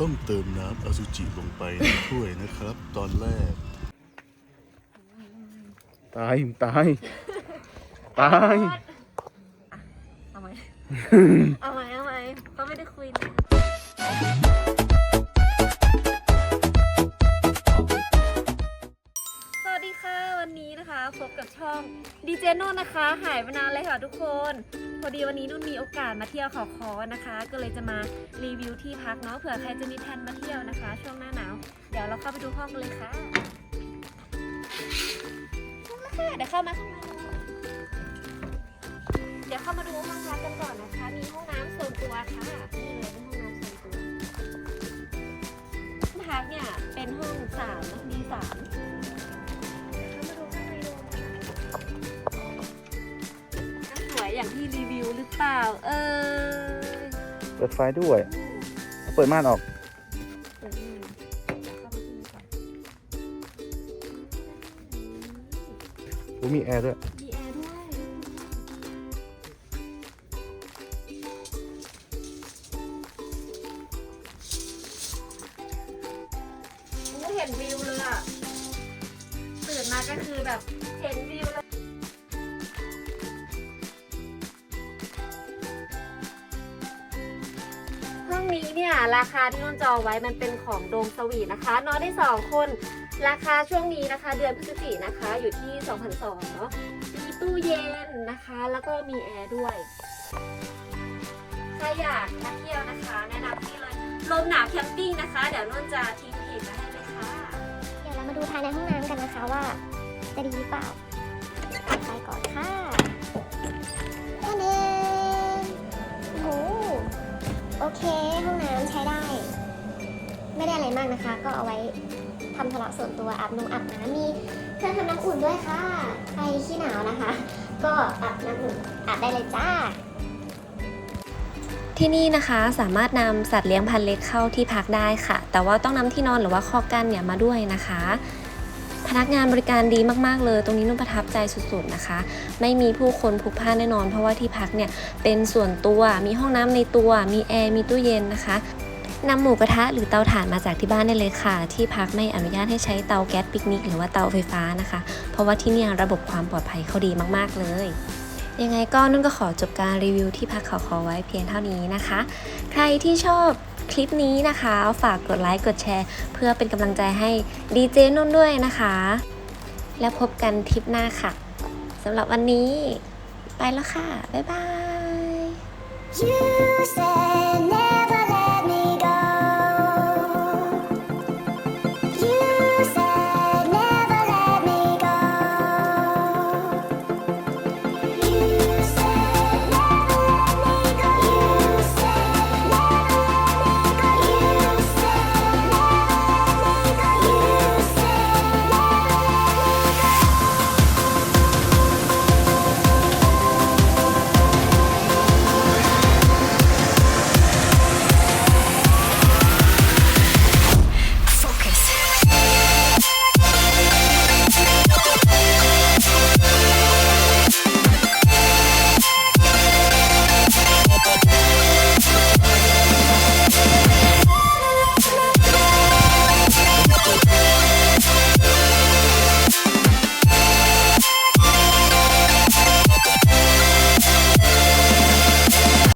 ต้องเติมน้ำอสุจิลงไปในถ้วยนะครับ ตอนแรก ตาย ตาย ตาย เอาไหม เอาไหมเอาไหมก็ไม่ได้คุยนะ บกับช่องดีเจนุ่นนะคะ หายไปนานเลยค่ะทุกคน พอดีวันนี้นุ่นมีโอกาสมาเที่ยวเขาคอนะคะ ก็เลยจะมารีวิวที่พักเนาะเผื่อใครจะมีแผนมาเที่ยวนะคะ ช่วงหน้าหนาว เดี๋ยวเราเข้าไปดูห้องกันเลยค่ะค่ะเดี๋ยวเข้ามาข้างในเดี๋ยวเข้ามาดูห้องพักกันก่อนนะคะ มีห้องน้ำส่วนตัวค่ะนี่เลยเป็นห้องน้ำส่วนตัวห้องพักเนี่ยเป็นห้องสามนะมีสาม อย่างที่รีวิวหรือเปล่า เออเปิดไฟด้วย เปิดม่านออก เปิดนี่เดี๋ยวเข้ามาดูก่อนโอ้มีแอร์ด้วยมีแอร์ด้วยโอ้เห็นวิวเลยอะตื่นมาก็คือแบบเห็นวิวเลย นี้เนี่ยราคาที่นุ่นจองไว้มันเป็นของโดมสวีทนะคะ นอนได้ 2 คน ราคาช่วงนี้นะคะ เดือนพฤศจิกนะคะอยู่ที่2,200เนาะมีตู้เย็นนะคะ แล้วก็มีแอร์ด้วยถ้าอยากมาเที่ยวนะคะ แนะนำที่เลยลมหนาวแคมปิ้งนะคะ เดี๋ยวนุ่นจะทิ้งเพจมาให้เลยค่ะ เดี๋ยวเรามาดูภายในห้องน้ำกันนะคะว่าจะดีหรือเปล่าากนะคะ ก็เอาไว้ทำธุระส่วนตัวอาบนงอาบน้ำมีเครื่องทำน้ำอุ่นด้วยค่ะ ใครขี้หนาวนะคะ ก็อาบน้ำอุ่นอาบได้เลยจ้าที่นี่นะคะสามารถนำสัตว์เลี้ยงพันธุ์เล็กเข้าที่พักได้ค่ะ แต่ว่าต้องนำที่นอนหรือว่าคอกกันเนี่ยมาด้วยนะคะ พนักงานบริการดีมากๆเลย ตรงนี้นุ่นประทับใจสุดๆนะคะ ไม่มีผู้คนพลุกพล่านแน่นอน เพราะว่าที่พักเนี่ยเป็นส่วนตัวมีห้องน้ำในตัว มีแอร์มีตู้เย็นนะคะ นำหมูกระทะหรือเตาถ่านมาจากที่บ้านได้เลยค่ะ ที่พักไม่อนุญาตให้ใช้เตาแก๊สปิกนิกหรือว่าเตาไฟฟ้านะคะ เพราะว่าที่นี่ระบบความปลอดภัยเขาดีมากๆเลยยังไงก็นุ่นก็ขอจบการรีวิวที่พักขาคอไว้เพียงเท่านี้นะคะ ใครที่ชอบคลิปนี้นะคะ ฝากกดไลค์กดแชร์ เพื่อเป็นกำลังใจให้ดีเจนุ่นด้วยนะคะ แล้วพบกันทริปหน้าค่ะสำหรับวันนี้ ไปแล้วค่ะ บ๊ายบาย You said